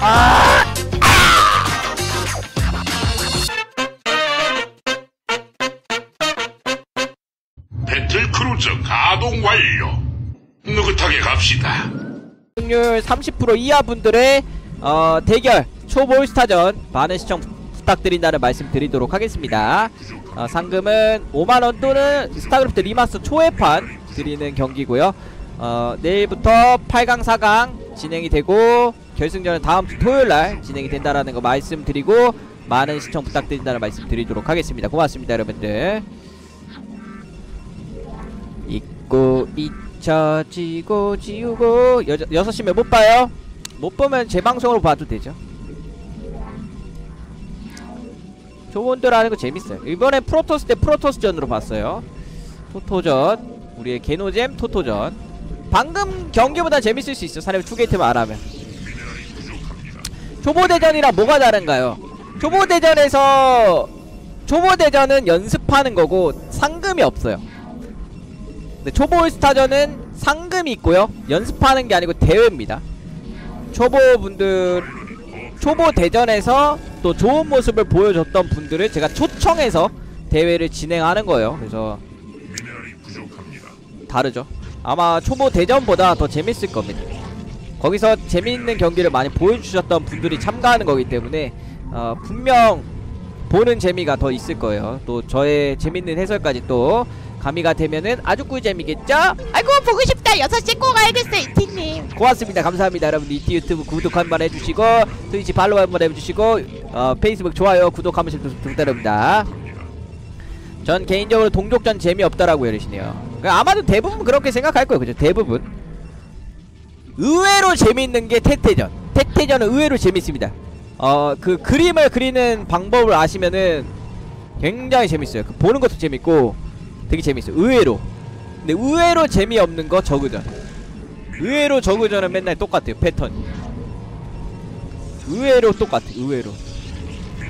아! 배틀 크루즈 가동 완료. 느긋하게 갑시다. 승률 30% 이하 분들의 어, 대결 초보 올스타전 많은 시청 부탁드린다는 말씀 드리도록 하겠습니다. 어, 상금은 5만원 또는 스타크래프트 리마스터 초회판 드리는 경기고요. 어, 내일부터 8강 4강 진행이 되고 결승전은 다음 주 토요일 날 진행이 된다라는 거 말씀드리고 많은 시청 부탁드린다는 말씀 드리도록 하겠습니다. 고맙습니다 여러분들. 잊고 잊혀지고 지우고 여, 6시면 못 봐요? 못 보면 제 방송으로 봐도 되죠 조원들 하는 거 재밌어요 이번엔 프로토스 대 프로토스전으로 봤어요 토토전 우리의 게노잼 토토전 방금 경기보다 재밌을 수 있어 사람이 투게이트만 안 하면 초보대전이랑 뭐가 다른가요? 초보대전에서 초보대전은 연습하는 거고 상금이 없어요. 네, 초보 올스타전은 상금이 있고요. 연습하는 게 아니고 대회입니다. 초보분들 초보 대전에서 또 좋은 모습을 보여줬던 분들을 제가 초청해서 대회를 진행하는 거예요. 그래서 다르죠. 아마 초보 대전보다 더 재밌을 겁니다 거기서 재밌는 경기를 많이 보여주셨던 분들이 참가하는 거기 때문에 어, 분명 보는 재미가 더 있을 거예요. 또 저의 재밌는 해설까지 또 가미가 되면은 아주 꿀잼이겠죠? 아이고 보고 싶다. 6시에 꼭 알겠어 이티님. 고맙습니다. 감사합니다. 여러분 이티 유튜브 구독 한번 해주시고 트위치 팔로우 한번 해주시고 어, 페이스북 좋아요 구독 한 번씩 부- 부탁드립니다. 전 개인적으로 동족전 재미없다라고 여리시네요. 아마도 대부분 그렇게 생각할 거예요. 그죠? 대부분 의외로 재밌는 게 태태전. 태태전은 의외로 재밌습니다. 어 그 그림을 그리는 방법을 아시면은 굉장히 재밌어요. 그 보는 것도 재밌고 되게 재밌어요. 의외로. 근데 의외로 재미없는 거 저그전. 의외로 저그전은 맨날 똑같아요. 패턴이 의외로 똑같아 의외로.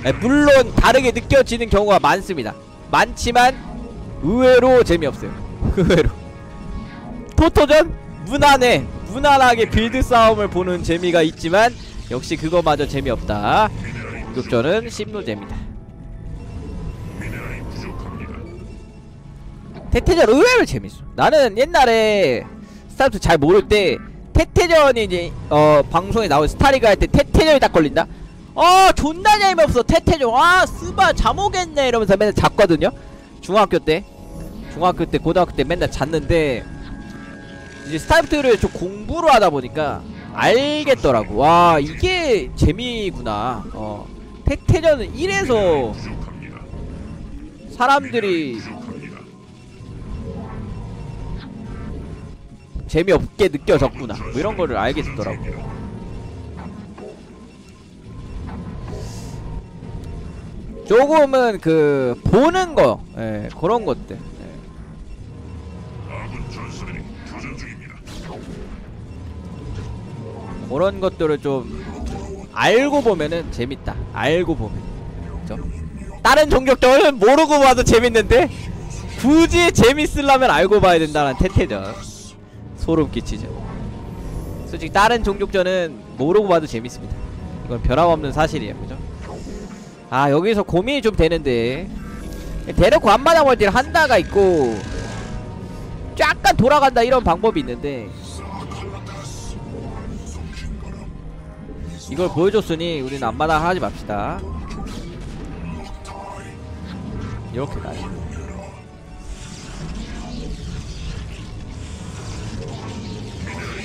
아, 물론 다르게 느껴지는 경우가 많습니다. 많지만 의외로 재미없어요. 의외로. 토토전? 무난해 무난하게 빌드 싸움을 보는 재미가 있지만 역시 그거마저 재미없다 급전은 심노제입니다 태태전 의외로 재밌어. 나는 옛날에 스타트 잘 모를 때 태태전이 이제 어 방송에 나온 스타리가 할 때 태태전이 딱 걸린다. 어 존나 재미없어 태태전. 아 스바 잠 오겠네 이러면서 맨날 잤거든요. 중학교 때 중학교 때 고등학교 때 맨날 잤는데 이제 스타트를 좀 공부를 하다 보니까 알겠더라고. 와 이게 재미구나. 어 태태전은 이래서 사람들이 재미없게 느껴졌구나 뭐 이런 거를 알게 됐더라고 조금은 그 보는 거 예, 그런 것들 그런 것들을 좀 알고 보면은 재밌다. 알고 보면. 그죠? 다른 종족들은 모르고 봐도 재밌는데 굳이 재밌으려면 알고 봐야 된다는 태태전 소름 끼치죠. 솔직히 다른 종족전은 모르고 봐도 재밌습니다. 이건 변함없는 사실이에요. 그죠? 아 여기서 고민이 좀 되는데. 대놓고 앞마당 멀티를 한다가 있고 약간 돌아간다 이런 방법이 있는데 이걸 보여줬으니 우리는 앞마당 하지 맙시다. 이렇게 가요.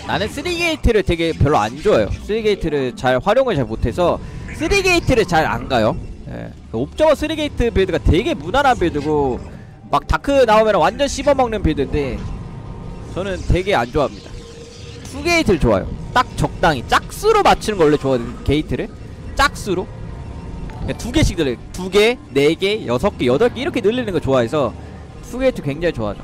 나는 3게이트를 되게 별로 안 좋아해요. 3게이트를 잘 활용을 잘 못해서 3게이트를 잘 안 가요. 예. 그 옵저버 3게이트 빌드가 되게 무난한 빌드고 막 다크 나오면 완전 씹어먹는 빌드인데 저는 되게 안 좋아합니다. 2게이트를 좋아요 딱 적당히 짝수로 맞추는 걸 원래 좋아하거든요 게이트를? 짝수로? 그냥 두 개씩 늘려 두 개, 네 개, 여섯 개, 여덟 개 이렇게 늘리는 거 좋아해서 투게이트 굉장히 좋아하죠.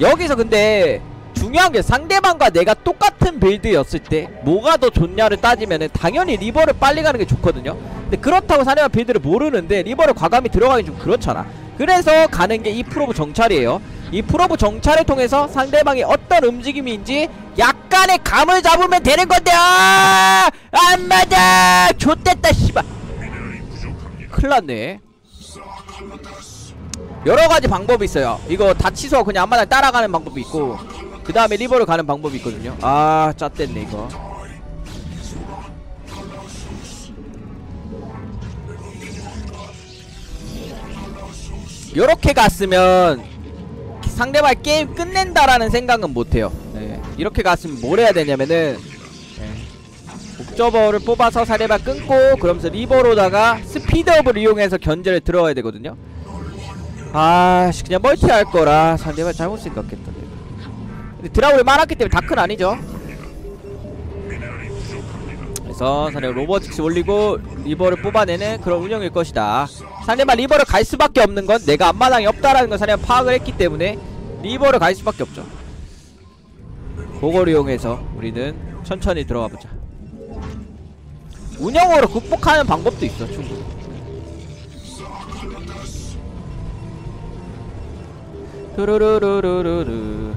여기서 근데 중요한 게 상대방과 내가 똑같은 빌드였을 때 뭐가 더 좋냐를 따지면은 당연히 리버를 빨리 가는 게 좋거든요. 근데 그렇다고 상대방 빌드를 모르는데 리버를 과감히 들어가기 좀 그렇잖아. 그래서 가는 게 이 프로브 정찰이에요. 이 프로브 정찰을 통해서 상대방이 어떤 움직임인지 약간의 감을 잡으면 되는 건데 아! 안 앞마당 좆됐다 씨발. 큰일났네. 여러가지 방법이 있어요. 이거 다 취소하고 그냥 앞마당 따라가는 방법이 있고 그 다음에 리버를 가는 방법이 있거든요. 아 짰댔네 이거. 요렇게 갔으면 상대방 게임 끝낸다라는 생각은 못해요. 네. 이렇게 갔으면 뭘 해야 되냐면은 옵저버를 뽑아서 사례바 끊고 그러면서 리버로다가 스피드업을 이용해서 견제를 들어가야 되거든요. 아씨 그냥 멀티 할 거라 상대방 잘못 생각했다 근데 드라울이 많았기 때문에 다큰 아니죠? 그래서 사례 로버틱스 올리고 리버를 뽑아내는 그런 운영일 것이다. 상대방 리버를 갈 수밖에 없는 건 내가 앞마당이 없다라는 걸 사례가 파악을 했기 때문에 리버를 갈 수밖에 없죠 그걸 이용해서 우리는 천천히 들어가 보자. 운영으로 극복하는 방법도 있어 충분히. 뚜루루루루루루.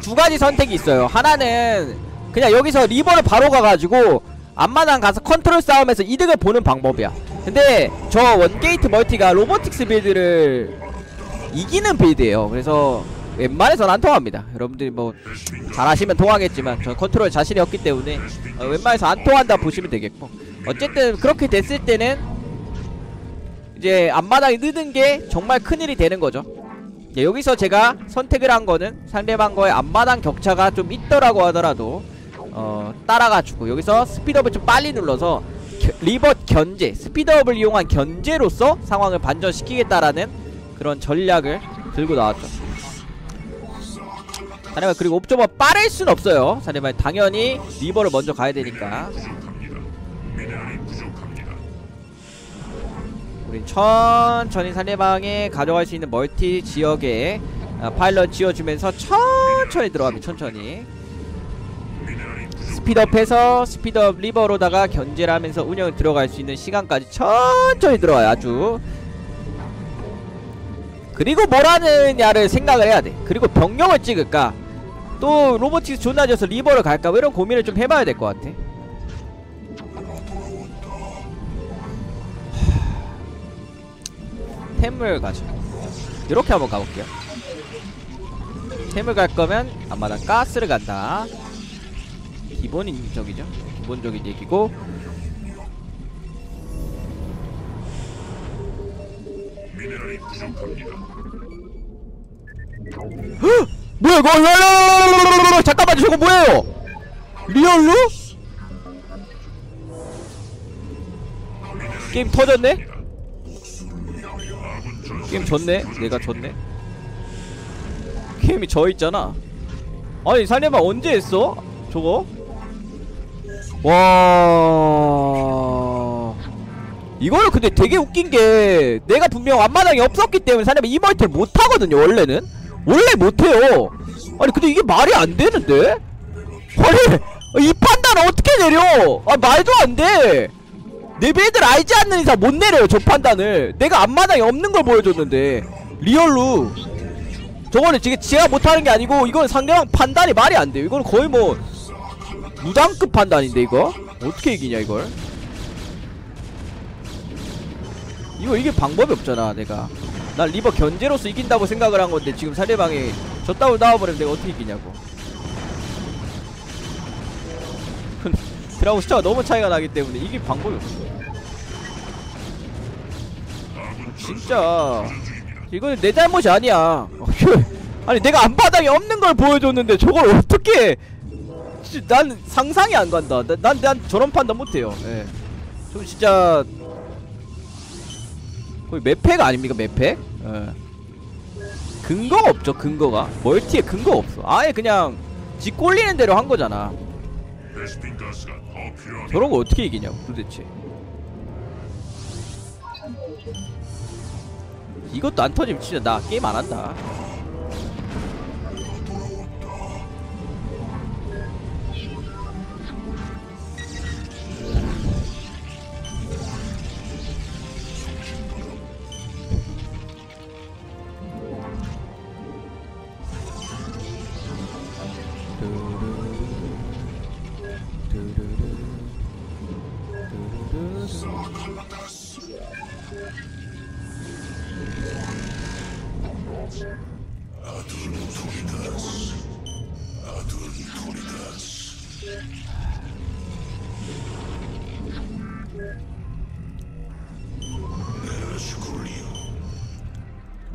두 가지 선택이 있어요. 하나는 그냥 여기서 리버를 바로 가가지고 앞마당 가서 컨트롤 싸움에서 이득을 보는 방법이야. 근데 저 원게이트 멀티가 로보틱스 빌드를 이기는 빌드예요. 그래서 웬만해서는 안 통합니다. 여러분들이 뭐 잘하시면 통하겠지만 저 컨트롤 자신이 없기 때문에 어, 웬만해서 안 통한다 보시면 되겠고. 어쨌든 그렇게 됐을 때는 이제 앞마당이 느는 게 정말 큰일이 되는 거죠. 예, 여기서 제가 선택을 한 거는 상대방과의 앞마당 격차가 좀 있더라고 하더라도 어 따라가지고 여기서 스피드업을 좀 빨리 눌러서 겨, 리버 견제 스피드업을 이용한 견제로서 상황을 반전시키겠다라는 그런 전략을 들고 나왔죠 사내발 그리고 옵저버 빠를 순 없어요. 사내발 당연히 리버를 먼저 가야 되니까. 우린 천천히 상대방에 가져갈 수 있는 멀티 지역에 아, 파일럿 지어주면서 천천히 들어갑니다 천천히. 스피드업해서 스피드업 리버로다가 견제를 하면서 운영을 들어갈 수 있는 시간까지 천천히 들어가요 아주. 그리고 뭘 하느냐를 생각을 해야 돼. 그리고 병력을 찍을까 또 로보틱스 존나 져서 리버를 갈까 뭐 이런 고민을 좀 해봐야 될 것 같아. 템을 가자 이렇게 한번 가볼게요. 템을 갈 거면 아마당 가스를 간다. 기본적이죠. 기본적인 얘기고. 이거 랄랄랄랄 랄랄랄랄! 잠깐만요 저거 뭐예요 리얼로? 게임 터졌네? 게임 졌네? 내가 졌네? 게임이 져있잖아 아니 살려마 언제 했어? 저거? 와 이거는 근데 되게 웃긴게 내가 분명 앞마당이 없었기 때문에 살려마 이 멀티를 못하거든요 원래는 원래 못해요. 아니 근데 이게 말이 안 되는데? 아니 이 판단 어떻게 내려? 아 말도 안돼. 내 배들 알지 않는 이상 못 내려요 저 판단을. 내가 앞마당에 없는 걸 보여줬는데. 리얼로. 저거는 지금 제가 못하는 게 아니고 이건 상대방 판단이 말이 안 돼요. 이거는 거의 뭐 무당급 판단인데 이거? 어떻게 이기냐 이걸? 이거 이게 방법이 없잖아 내가 난 리버 견제로서 이긴다고 생각을 한 건데 지금 상대방이 저따로 나와버리면 내가 어떻게 이기냐고. 드라고 숫자가 너무 차이가 나기 때문에 이게 방법이 없어. 진짜. 이거는 내 잘못이 아니야. 아니 내가 앞바닥에 없는 걸 보여줬는데 저걸 어떻게 난 상상이 안 간다. 난, 난, 난 저런 판단 못해요. 예. 좀 진짜 거의 맵팩 아닙니까 맵팩? 예. 근거가 없죠 근거가 멀티에 근거 없어 아예 그냥 지 꼴리는 대로 한 거잖아. 저런 거 어떻게 이기냐고 도대체 이것도 안 터지면 진짜 나 게임 안 한다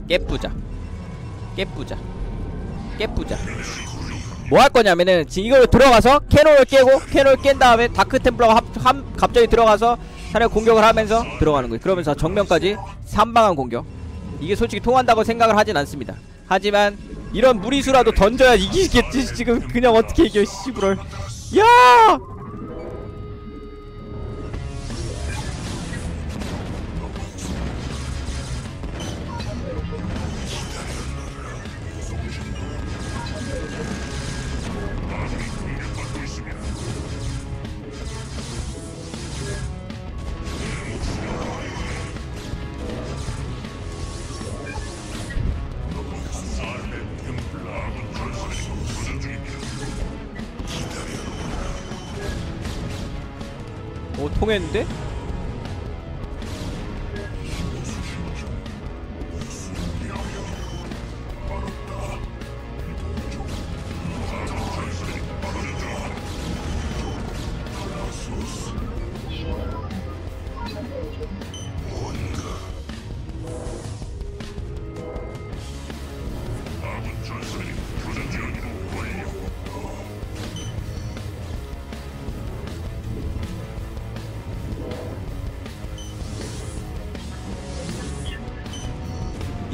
깨뿌자. 깨뿌자. 깨뿌자. 뭐 할 거냐면은 지금 이걸 들어가서 캐롤을 깨고 캐롤을 깬 다음에 다크 템플러가 갑자기 들어가서 사람 공격을 하면서 들어가는 거예요. 그러면서 정면까지 삼방한 공격. 이게 솔직히 통한다고 생각을 하진 않습니다. 하지만 이런 무리수라도 던져야 이기겠지 지금. 그냥 어떻게 이겨 씨부럴 야 통했는데?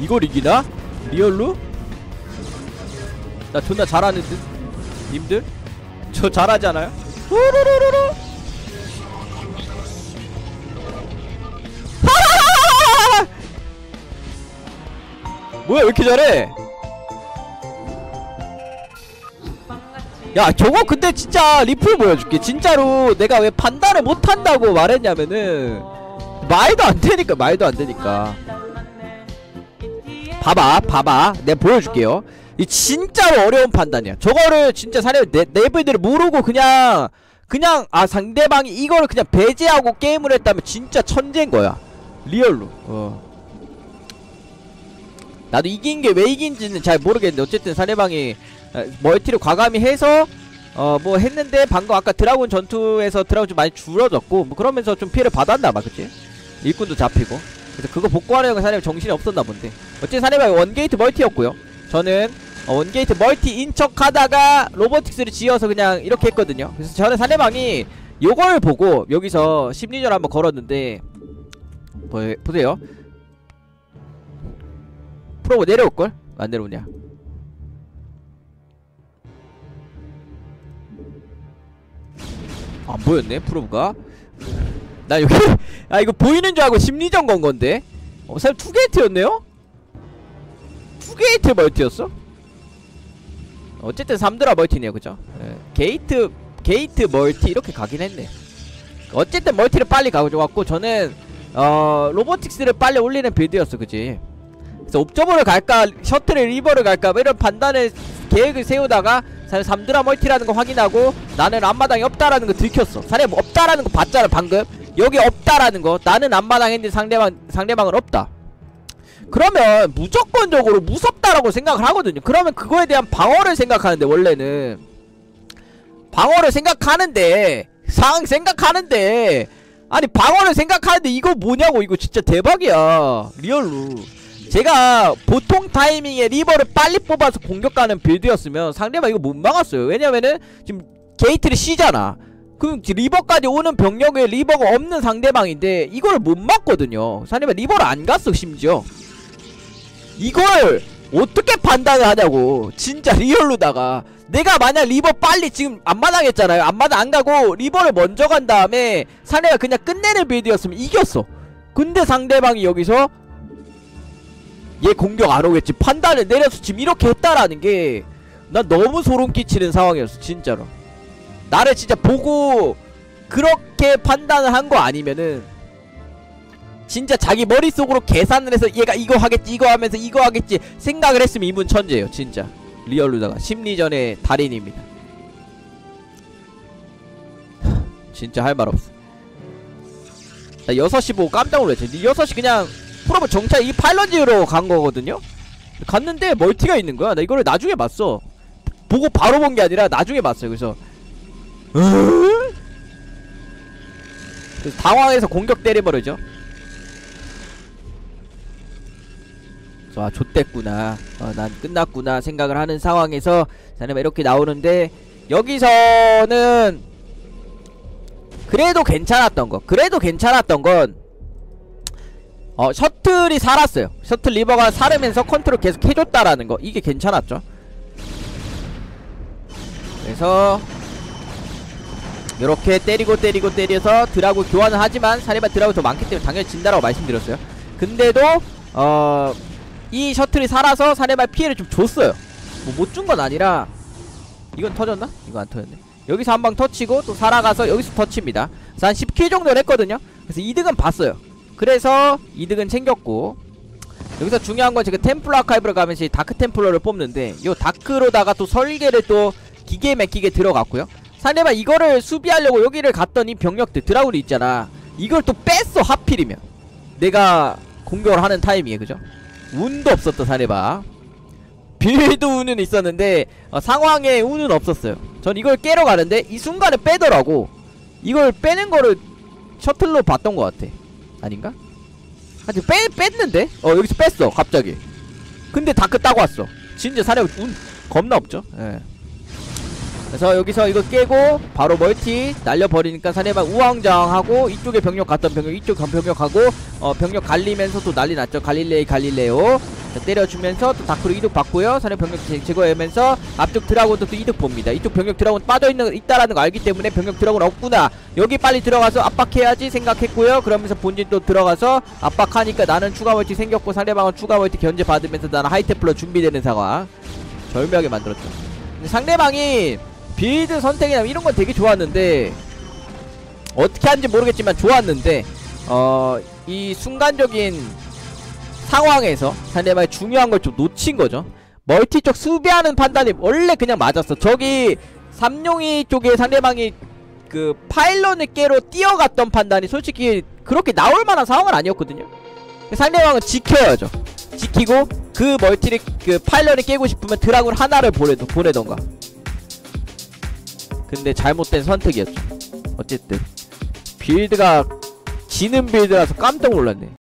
이걸 이기나? 리얼로? 나 존나 잘하는 듯? 님들? 저 잘하지 않아요? 우르르르르! 뭐야 왜 이렇게 잘해? 야 저거 근데 진짜 리플 보여줄게 진짜로 내가 왜 판단을 못한다고 말했냐면은 말도 안 되니까 말도 안 되니까 봐봐 봐봐. 내가 보여줄게요. 이 진짜로 어려운 판단이야. 저거를 진짜 사람 내, 내부들을 모르고 그냥 그냥 아 상대방이 이거를 그냥 배제하고 게임을 했다면 진짜 천재인 거야. 리얼로. 어. 나도 이긴 게 왜 이긴지는 잘 모르겠는데 어쨌든 상대방이 어, 멀티를 과감히 해서 어 뭐 했는데 방금 아까 드라군 전투에서 드라군 좀 많이 줄어졌고 뭐 그러면서 좀 피해를 받았나봐 그치? 일꾼도 잡히고. 그래서 그거 복구하려고 사람이 정신이 없었나 본데 어쨌든 사람이 원게이트 멀티였고요. 저는 어, 원게이트 멀티인 척 하다가 로보틱스를 지어서 그냥 이렇게 했거든요. 그래서 저는 상대방이 요걸 보고 여기서 심리전 한번 걸었는데 보, 보세요. 프로보 내려올걸? 안 내려오냐? 안 보였네 프로브가. 나 여기 아 이거 보이는 줄 알고 심리전 건 건데? 어 사람 투게이트였네요? 투게이트 멀티였어? 어쨌든 3드라 멀티네요 그죠? 예. 게이트 게이트 멀티 이렇게 가긴 했네 어쨌든 멀티를 빨리 가져왔고 저는 어 로보틱스를 빨리 올리는 빌드였어 그지 그래서 옵저버를 갈까 셔틀을 리버를 갈까 뭐 이런 판단을 계획을 세우다가 사실 3드라 멀티라는 거 확인하고 나는 앞마당이 없다라는 거 들켰어 사실 뭐 없다라는 거 봤잖아 방금 여기 없다라는 거 나는 앞마당 했는데 상대방 상대방은 없다 그러면 무조건적으로 무섭다라고 생각을 하거든요. 그러면 그거에 대한 방어를 생각하는데 원래는. 방어를 생각하는데 상황 생각하는데 아니 방어를 생각하는데 이거 뭐냐고 이거 진짜 대박이야. 리얼로. 제가 보통 타이밍에 리버를 빨리 뽑아서 공격 가는 빌드였으면 상대방 이거 못 막았어요. 왜냐면은 지금 게이트를 쉬잖아. 그럼 리버까지 오는 병력에 리버가 없는 상대방인데 이걸 못 막거든요. 상대방 리버를 안 갔어 심지어 이걸 어떻게 판단을 하냐고. 진짜 리얼로다가. 내가 만약 리버 빨리 지금 앞마당 했잖아요. 앞마당 안 가고 리버를 먼저 간 다음에 사내가 그냥 끝내는 빌드였으면 이겼어. 근데 상대방이 여기서 얘 공격 안 오겠지. 판단을 내려서 지금 이렇게 했다라는 게 난 너무 소름 끼치는 상황이었어 진짜로. 나를 진짜 보고 그렇게 판단을 한 거 아니면은 진짜 자기 머릿속으로 계산을 해서 얘가 이거 하겠지 이거 하면서 이거 하겠지 생각을 했으면 이분 천재예요 진짜. 리얼루다가 심리전의 달인입니다. 진짜 할 말 없어. 나 6시 보고 깜짝 놀랐지. 6시 그냥 프로브 정찰 이 파일런지로 간 거거든요? 갔는데 멀티가 있는 거야. 나 이거를 나중에 봤어. 보고 바로 본 게 아니라 나중에 봤어요. 그래서 으? 그래서 당황해서 공격 때려버리죠 아 좆됐구나 어, 난 끝났구나 생각을 하는 상황에서 자네가 이렇게 나오는데 여기서는 그래도 괜찮았던 거 그래도 괜찮았던 건 어, 셔틀이 살았어요. 셔틀 리버가 살으면서 컨트롤 계속 해줬다라는 거. 이게 괜찮았죠. 그래서, 이렇게 때리고 때리고 때려서 드라고 교환을 하지만 사리바 드라고 더 많기 때문에 당연히 진다라고 말씀드렸어요. 근데도, 어, 이 셔틀이 살아서 사리바 피해를 좀 줬어요. 뭐 못 준 건 아니라, 이건 터졌나? 이거 안 터졌네. 여기서 한 방 터치고 또 살아가서 여기서 터치입니다. 그래서 한 10킬 정도를 했거든요. 그래서 이득은 봤어요. 그래서 이득은 챙겼고 여기서 중요한 건 제가 템플러 아카이브를 가면서 이 다크 템플러를 뽑는데 요 다크로다가 또 설계를 또 기계 맥히게 들어갔고요 상대방 이거를 수비하려고 여기를 갔더니 병력들 드라군이 있잖아 이걸 또 뺐어 하필이면 내가 공격을 하는 타이밍에 그죠 운도 없었던 사례바. 빌드 운은 있었는데 어, 상황에 운은 없었어요. 전 이걸 깨러 가는데 이 순간에 빼더라고. 이걸 빼는 거를 셔틀로 봤던 것 같아. 아닌가? 하여튼 빼, 뺐는데? 어 여기서 뺐어 갑자기. 근데 다크 따고 왔어. 진짜 사례 운 겁나 없죠? 예. 그래서 여기서 이거 깨고 바로 멀티 날려버리니까 사내방 우왕좌왕하고 이쪽에 병력 갔던 병력 이쪽 병력하고 어 병력 갈리면서 또 난리 났죠. 갈릴레이 갈릴레오. 자, 때려주면서 또 다크로 이득 받고요. 사내 병력 제, 제거하면서 앞쪽 드라곤도 또 이득 봅니다. 이쪽 병력 드라곤 빠져있는 있다라는 거 알기 때문에 병력 드라곤 없구나. 여기 빨리 들어가서 압박해야지 생각했고요. 그러면서 본진 또 들어가서 압박하니까 나는 추가 멀티 생겼고 상대방은 추가 멀티 견제 받으면서 나는 하이테플러 준비되는 상황. 절묘하게 만들었죠. 상대방이 빌드 선택이나 이런 건 되게 좋았는데 어떻게 하는지 모르겠지만 좋았는데 어 이 순간적인 상황에서 상대방이 중요한 걸 좀 놓친 거죠. 멀티 쪽 수비하는 판단이 원래 그냥 맞았어. 저기 삼룡이 쪽에 상대방이 그 파일런을 깨로 뛰어갔던 판단이 솔직히 그렇게 나올 만한 상황은 아니었거든요. 상대방은 지켜야죠. 지키고 그 멀티를 그 파일런을 깨고 싶으면 드라군 하나를 보내도 보내던가. 근데 잘못된 선택이었죠. 어쨌든 빌드가 지는 빌드라서 깜짝 놀랐네.